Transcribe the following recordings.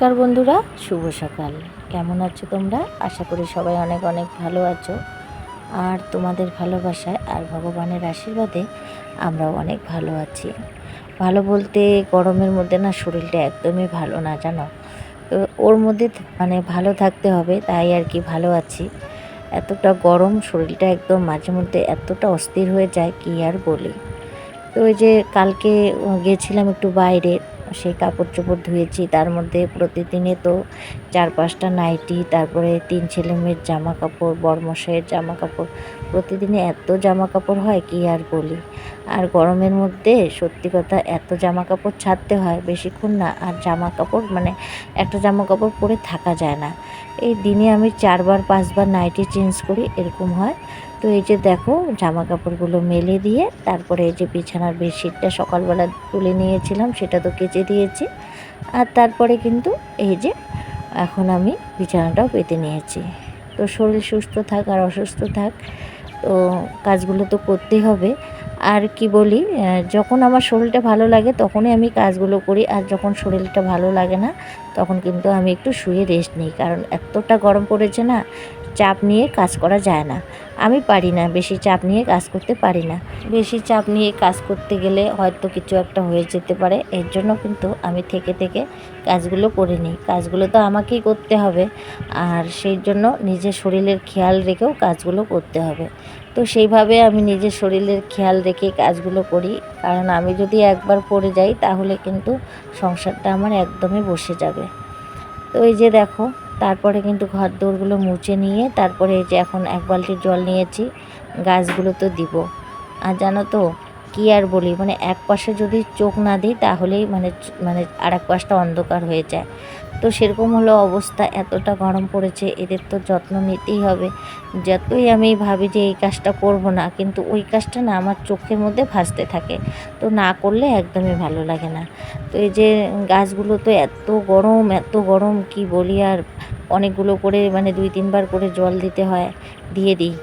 নমস্কার বন্ধুরা, শুভ সকাল। কেমন আছো তোমরা? আশা করি সবাই অনেক অনেক ভালো আছো। আর তোমাদের ভালোবাসায় আর ভগবানের আশীর্বাদে আমরাও অনেক ভালো আছি। ভালো বলতে গরমের মধ্যে না শরীরটা একদমই ভালো না, জানো? তো ওর মধ্যে মানে ভালো থাকতে হবে, তাই আর কি ভালো আছি। এতটা গরম শরীরটা একদম মাঝে মধ্যে এতটা অস্থির হয়ে যায়, কি আর বলি। তো ওই যে কালকে গেছিলাম একটু বাইরে সেই কাপড় চোপড় ধুয়েছি, তার মধ্যে প্রতিদিনে তো চার পাঁচটা নাইটি, তারপরে তিন ছেলে মেয়ের জামা কাপড় বরমশাইয়ের জামা কাপড় প্রতিদিনে এত জামা কাপড় হয় কি আর বলি? আর গরমের মধ্যে সত্যি কথা এত জামা কাপড় ছাড়তে হয় বেশিক্ষণ না, আর জামা কাপড় মানে একটা জামা কাপড় পরে থাকা যায় না। এই দিনে আমি চারবার, পাঁচবার নাইটি চেঞ্জ করি, এরকম হয়। তো এই যে দেখো জামা কাপড়গুলো মেলে দিয়ে তারপরে এই যে বিছানার বেডশিটটা সকালবেলা তুলে নিয়েছিলাম, সেটা তো কেচে দিয়েছি। আর তারপরে কিন্তু এই যে এখন আমি বিছানাটাও পেতে নিয়েছি। তো শরীর সুস্থ থাক আর অসুস্থ থাক, তো কাজগুলো তো করতেই হবে। আর কি বলি যখন আমার শরীরটা ভালো লাগে তখনই আমি কাজগুলো করি, আর যখন শরীরটা ভালো লাগে না তখন কিন্তু আমি একটু শুয়ে রেস্ট নিই। কারণ এতটা গরম পড়েছে না চাপ নিয়ে কাজ করা যায় না। আমি পারি না, বেশি চাপ নিয়ে কাজ করতে পারি না। বেশি চাপ নিয়ে কাজ করতে গেলে হয়তো কিছু একটা হয়ে যেতে পারে, এর জন্য কিন্তু আমি থেকে থেকে কাজগুলো করে নিই। কাজগুলো তো আমাকেই করতে হবে, আর সেই জন্য নিজের শরীরের খেয়াল রেখেও কাজগুলো করতে হবে। তো সেইভাবে আমি নিজের শরীরের খেয়াল রেখে কাজগুলো করি, কারণ আমি যদি একবার পড়ে যাই তাহলে কিন্তু সংসারটা আমার একদমই বসে যাবে। তো এই যে দেখো তারপরে কিন্তু ঘর দৌড়গুলো মুছে নিয়ে তারপরে যে এখন এক বালতি জল নিয়েছি, গাছগুলো তো দিব। আর জানো তো, কী আর বলি মানে এক পাশে যদি চোখ না দিই তাহলেই মানে মানে আর এক পাশটা অন্ধকার হয়ে যায়। তো সেরকম হলো অবস্থা এতটা গরম পড়েছে, এদের তো যত্ন নিতেই হবে। যতই আমি ভাবি যে এই কাজটা করব না, কিন্তু ওই কাজটা না আমার চোখের মধ্যে ভাসতে থাকে। তো না করলে একদমই ভালো লাগে না। তো এই যে গাছগুলো তো এত গরম এত গরম, কি বলি আর? অনেকগুলো করে মানে দুই তিনবার করে জল দিতে হয়, দিয়ে দিই।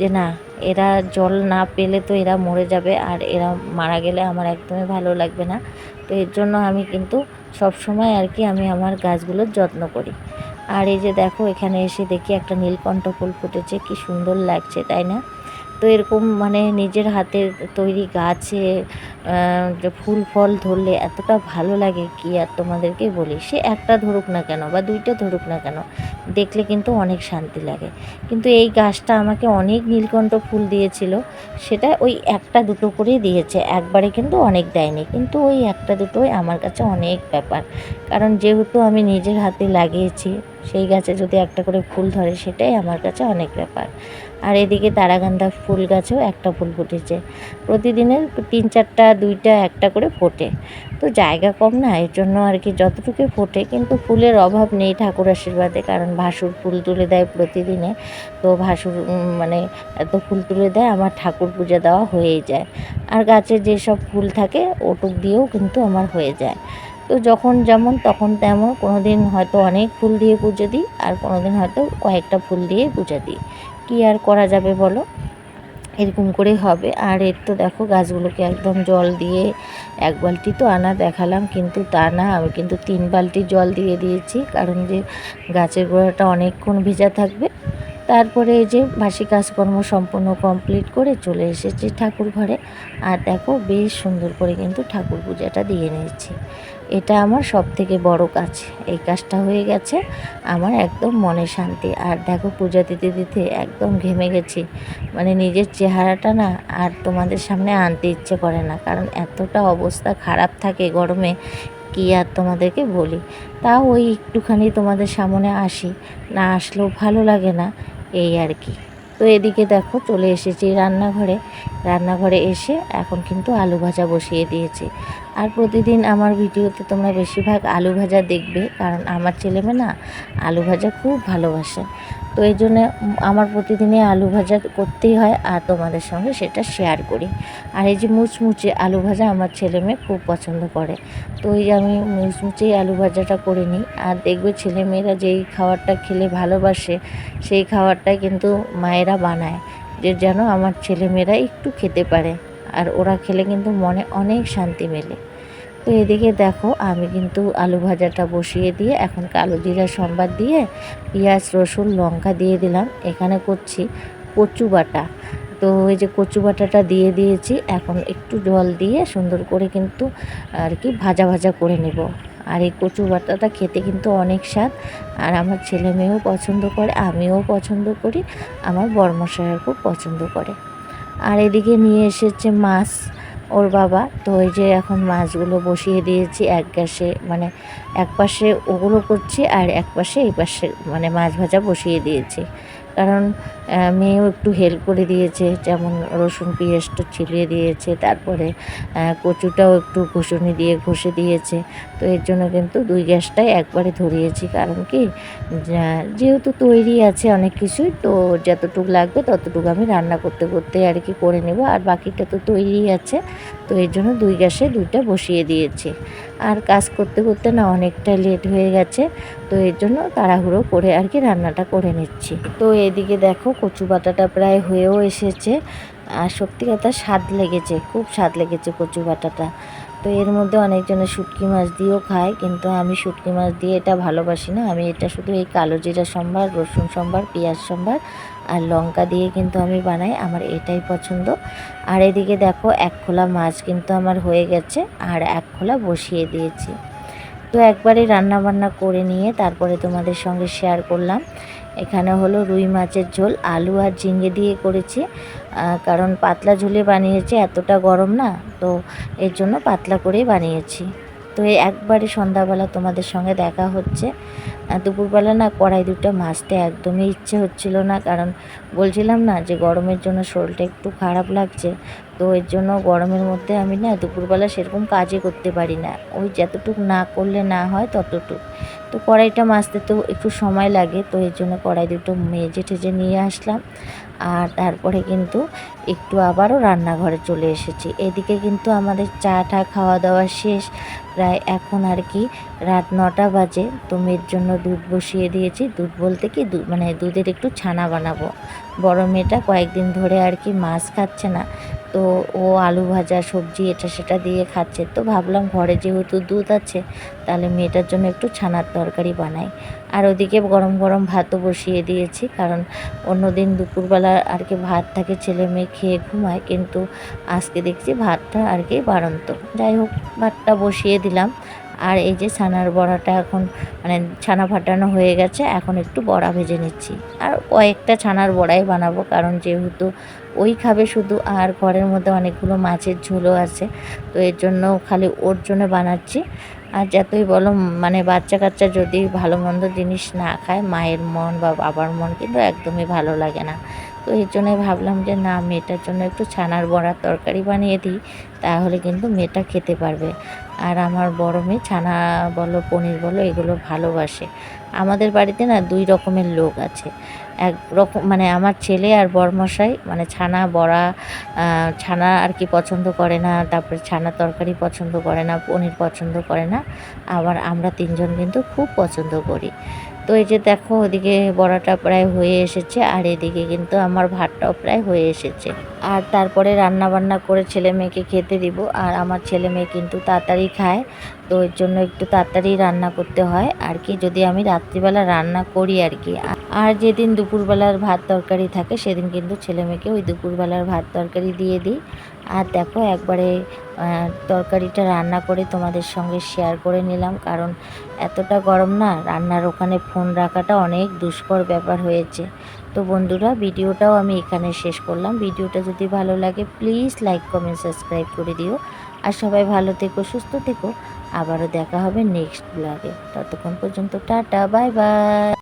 যে না, এরা জল না পেলে তো এরা মরে যাবে, আর এরা মারা গেলে আমার একদমই ভালো লাগবে না। তো এর জন্য আমি কিন্তু সব সময় আর কি আমি আমার গাছগুলোর যত্ন করি। আর এই যে দেখো, এখানে এসে দেখি একটা নীলকণ্ঠ ফুল ফুটেছে, কি সুন্দর লাগছে, তাই না? তো এরকম মানে নিজের হাতে তৈরি গাছে ফুল ফল ধরলে এতটা ভালো লাগে কি আর তোমাদেরকে বলি? সে একটা ধরুক না কেন বা দুইটা ধরুক না কেন, দেখলে কিন্তু অনেক শান্তি লাগে। কিন্তু এই গাছটা আমাকে অনেক নীলকণ্ঠ ফুল দিয়েছিল, সেটা ওই একটা দুটো করেই দিয়েছে, একবারে কিন্তু অনেক দেয়নি। কিন্তু ওই একটা দুটোই আমার কাছে অনেক ব্যাপার। কারণ যেহেতু আমি নিজের হাতে লাগিয়েছি, সেই গাছে যদি একটা করে ফুল ধরে, সেটাই আমার কাছে অনেক ব্যাপার। আর এদিকে তারাগান্ধা ফুল গাছেও একটা ফুল ফুটেছে। প্রতিদিনের তিন চারটা, দুইটা, একটা করে ফোটে। তো জায়গা কম না, এর জন্য আর কি যতটুকু ফোটে, কিন্তু ফুলের অভাব নেই ঠাকুর আশীর্বাদে, কারণ ভাসুর ফুল তুলে দেয় প্রতিদিনে। তো ভাসুর মানে এত ফুল তুলে দেয়, আমার ঠাকুর পূজা দেওয়া হয়েই যায়। আর গাছে যেসব ফুল থাকে, ওটুক দিয়েও কিন্তু আমার হয়ে যায়। তো যখন যেমন তখন তেমন কোনো দিন হয়তো অনেক ফুল দিয়ে পুজো দিই, আর কোনো দিন হয়তো কয়েকটা ফুল দিয়ে পূজা দিই। কী আর করা যাবে বলো? এরকম করেই হবে। আর এর তো দেখো, গাছগুলোকে একদম জল দিয়ে এক বালতি তো আনা দেখালাম, কিন্তু তা না, আমি কিন্তু তিন বালতি জল দিয়ে দিয়েছি, কারণ যে গাছের গোড়াটা অনেকক্ষণ ভেজা থাকবে। তারপরে এই যে বাসি কাজকর্ম সম্পূর্ণ কমপ্লিট করে চলে এসেছি ঠাকুর ঘরে। আর দেখো, বেশ সুন্দর করে কিন্তু ঠাকুর পূজাটা দিয়ে নিয়েছি। এটা আমার সব থেকে বড় কাজ। এই কাজটা হয়ে গেছে, আমার একদম মনে শান্তি। আর দেখো, পূজা দিতে দিতে একদম ঘেমে গেছি। মানে নিজের চেহারাটা না আর তোমাদের সামনে আনতে ইচ্ছে করে না। কারণ এতটা অবস্থা খারাপ থাকে গরমে, কি আর তোমাদেরকে বলি? তাও ওই একটুখানি তোমাদের সামনে আসি। না আসলেও ভালো লাগে না, এই আর কি। তো এদিকে দেখো চলে এসেছি রান্নাঘরে। রান্নাঘরে এসে এখন কিন্তু আলু ভাজা বসিয়ে দিয়েছি। আর প্রতিদিন আমার ভিডিওতে তোমরা বেশিরভাগ আলু ভাজা দেখবে, কারণ আমার ছেলেমেয়ে না আলু ভাজা খুব ভালোবাসে। তো এই জন্য আমার প্রতিদিনই আলু ভাজা করতেই হয় আর তোমাদের সঙ্গে সেটা শেয়ার করি। আর এই যে মুচমুচে আলু ভাজা আমার ছেলে মেয়ে খুব পছন্দ করে। তো ওই আমি মুচমুচেই আলু ভাজাটা করে নিই। আর দেখবে ছেলেমেয়েরা যেই খাবারটা খেলে ভালোবাসে, সেই খাবারটা কিন্তু মায়েরা বানায়, যে যেন আমার ছেলেমেয়েরা একটু খেতে পারে। আর ওরা খেলে কিন্তু মনে অনেক শান্তি মেলে। তো এদিকে দেখো, আমি কিন্তু আলু ভাজাটা বসিয়ে দিয়ে এখন কালো জিরা সম্বাদ দিয়ে পেঁয়াজ, রসুন, লঙ্কা দিয়ে দিলাম। এখানে করছি কচু বাটা। তো ওই যে কচু বাটাটা দিয়ে দিয়েছি, এখন একটু জল দিয়ে সুন্দর করে কিন্তু আর কি ভাজা ভাজা করে নেব। আর এই কচু বাটাটা খেতে কিন্তু অনেক স্বাদ। আর আমার ছেলে মেয়েও পছন্দ করে, আমিও পছন্দ করি, আমার বর্মশাইও খুব পছন্দ করে। আর এদিকে নিয়ে এসেছে মাছ ওর বাবা। তো ওই যে এখন মাছগুলো বসিয়ে দিয়েছি, এক গ্যাসে মানে এক পাশে ওগুলো করছি আর এক পাশে এই পাশে মানে মাছ ভাজা বসিয়ে দিয়েছি। কারণ মেয়েও একটু হেল্প করে দিয়েছে, যেমন রসুন পেঁয়াজটা ছিলিয়ে দিয়েছে, তারপরে কচুটাও একটু ঘষুনি দিয়ে ঘষে দিয়েছে। তো এর জন্য কিন্তু দুই গ্যাসটাই একবারে ধরিয়েছি, কারণ কি যেহেতু তৈরি আছে অনেক কিছুই, তো যতটুকু লাগবে ততটুকু আমি রান্না করতে করতে আর কি করে নেব। আর বাকিটা তো তৈরি আছে তো এর জন্য দুই গ্যাসে দুইটা বসিয়ে দিয়েছি। আর কাজ করতে করতে না অনেকটা লেট হয়ে গেছে, তো এর জন্য তাড়াহুড়ো করে আর কি রান্নাটা করে নিচ্ছি। তো এদিকে দেখো কচু বাটাটা প্রায় হয়েও এসেছে। আর সত্যি কথা স্বাদ লেগেছে, খুব স্বাদ লেগেছে কচু বাটাটা। তো এর মধ্যে অনেকজনে শুটকি মাছ দিয়েও খায়, কিন্তু আমি শুটকি মাছ দিয়ে এটা ভালোবাসি না। আমি এটা শুধু এই কালো জিরা সম্বার রসুন সম্বার পেঁয়াজ সম্বার আর লঙ্কা দিয়ে কিন্তু আমি বানাই, আমার এটাই পছন্দ। আর এদিকে দেখো, এক খোলা মাছ কিন্তু আমার হয়ে গেছে, আর এক খোলা বসিয়ে দিয়েছি। তো একবারে রান্না বান্না করে নিয়ে তারপরে তোমাদের সঙ্গে শেয়ার করলাম। এখানে হলো রুই মাছের ঝোল, আলু আর ঝিঙে দিয়ে করেছি। কারণ পাতলা ঝোলে বানিয়েছি, এতটা গরম না, তো এর জন্য পাতলা করেই বানিয়েছি। তো এই একবারে সন্ধ্যাবেলা তোমাদের সঙ্গে দেখা হচ্ছে। দুপুরবেলা না কড়াই দুটো মাছতে একদমই ইচ্ছে হচ্ছিল না, কারণ বলছিলাম না যে গরমের জন্য শরীরটা একটু খারাপ লাগছে, তো এর জন্য গরমের মধ্যে আমি না দুপুরবেলা সেরকম কাজই করতে পারি না। ওই যতটুকু না করলে না হয় ততটুক। তো কড়াইটা মাজতে তো একটু সময় লাগে, তো এর জন্য কড়াই দুটো মেজে ঠেজে নিয়ে আসলাম। আর তারপরে কিন্তু একটু আবারও রান্নাঘরে চলে এসেছি। এদিকে কিন্তু আমাদের চা টা খাওয়া দাওয়া শেষ। প্রায় এখন আর কি রাত নটা বাজে, তো মেয়ের জন্য দুধ বসিয়ে দিয়েছি। দুধ বলতে কি মানে দুধের একটু ছানা বানাবো। বড় মেয়েটা কয়েকদিন ধরে আর কি মাছ খাচ্ছে না। তো ও আলু ভাজা সবজি এটা সেটা দিয়ে খাচ্ছে। তো ভাবলাম ঘরে যেহেতু দুধ আছে, তাহলে মেয়েটার জন্য একটু ছানার তরকারি বানাই। আর ওদিকে গরম গরম ভাতও বসিয়ে দিয়েছি, কারণ অন্যদিন দুপুরবেলা আর কি ভাত থাকে, ছেলে মেয়ে খেয়ে ঘুমায়, কিন্তু আজকে দেখছি ভাতটা আর কি বাড়ন্ত। যাই হোক, ভাতটা বসিয়ে দিলাম। আর এই যে ছানার বড়াটা এখন মানে ছানা ফাটানো হয়ে গেছে, এখন একটু বড়া ভেজে নিচ্ছি। আর কয়েকটা ছানার বড়াই বানাবো, কারণ যেহেতু ওই খাবে শুধু, আর ঘরের মধ্যে অনেকগুলো মাছের ঝোলও আছে, তো এর জন্য খালি ওর জন্য বানাচ্ছি। আর যতই বলো মানে বাচ্চা কাচ্চা যদি ভালো মন্দ জিনিস না খায়, মায়ের মন বা বাবার মন কিন্তু একদমই ভালো লাগে না। তো এর জন্যই ভাবলাম যে না, মেয়েটার জন্য একটু ছানার বড়ার তরকারি বানিয়ে দিই, তাহলে কিন্তু মেয়েটা খেতে পারবে। আর আমার বড় মেয়ে ছানা বলো, পনির বলো, এগুলো ভালোবাসে। আমাদের বাড়িতে না দুই রকমের লোক আছে। এক রকম মানে আমার ছেলে আর বরমশাই মানে ছানা, বড়া ছানা আর কি পছন্দ করে না, তারপরে ছানা তরকারি পছন্দ করে না, পনির পছন্দ করে না। আবার আমরা তিনজন কিন্তু খুব পছন্দ করি। তো এই যে দেখো, ওদিকে বড়াটা প্রায় হয়ে এসেছে, আর এদিকে কিন্তু আমার ভাতটাও প্রায় হয়ে এসেছে। আর তারপরে রান্না বান্না করে ছেলে মেয়েকে খেতে দিব, আর আমার ছেলে মেয়ে কিন্তু তাড়াতাড়ি খায়, তো এর জন্য একটু তাড়াতাড়ি রান্না করতে হয়, আর কি, যদি আমি রাত্রিবেলা রান্না করি আর কি। আর যেদিন দুপুরবেলার ভাত তরকারি থাকে, সেদিন কিন্তু ছেলে মেয়েকে ওই দুপুরবেলার ভাত তরকারি দিয়ে দিই। আর দেখো, একবারে তরকারিটা রান্না করে তোমাদের সঙ্গে শেয়ার করে নিলাম। কারণ এতটা গরম না, রান্নার ওখানে ফোন রাখাটা অনেক দুষ্কর ব্যাপার হয়েছে। তো বন্ধুরা, ভিডিওটাও আমি এখানে শেষ করলাম। ভিডিওটা যদি ভালো লাগে প্লিজ লাইক কমেন্ট সাবস্ক্রাইব করে দিও। আর সবাই ভালো থেকো, সুস্থ থেকো। আবারও দেখা হবে নেক্সট ব্লগে ততক্ষণ পর্যন্ত টাটা বাই বাই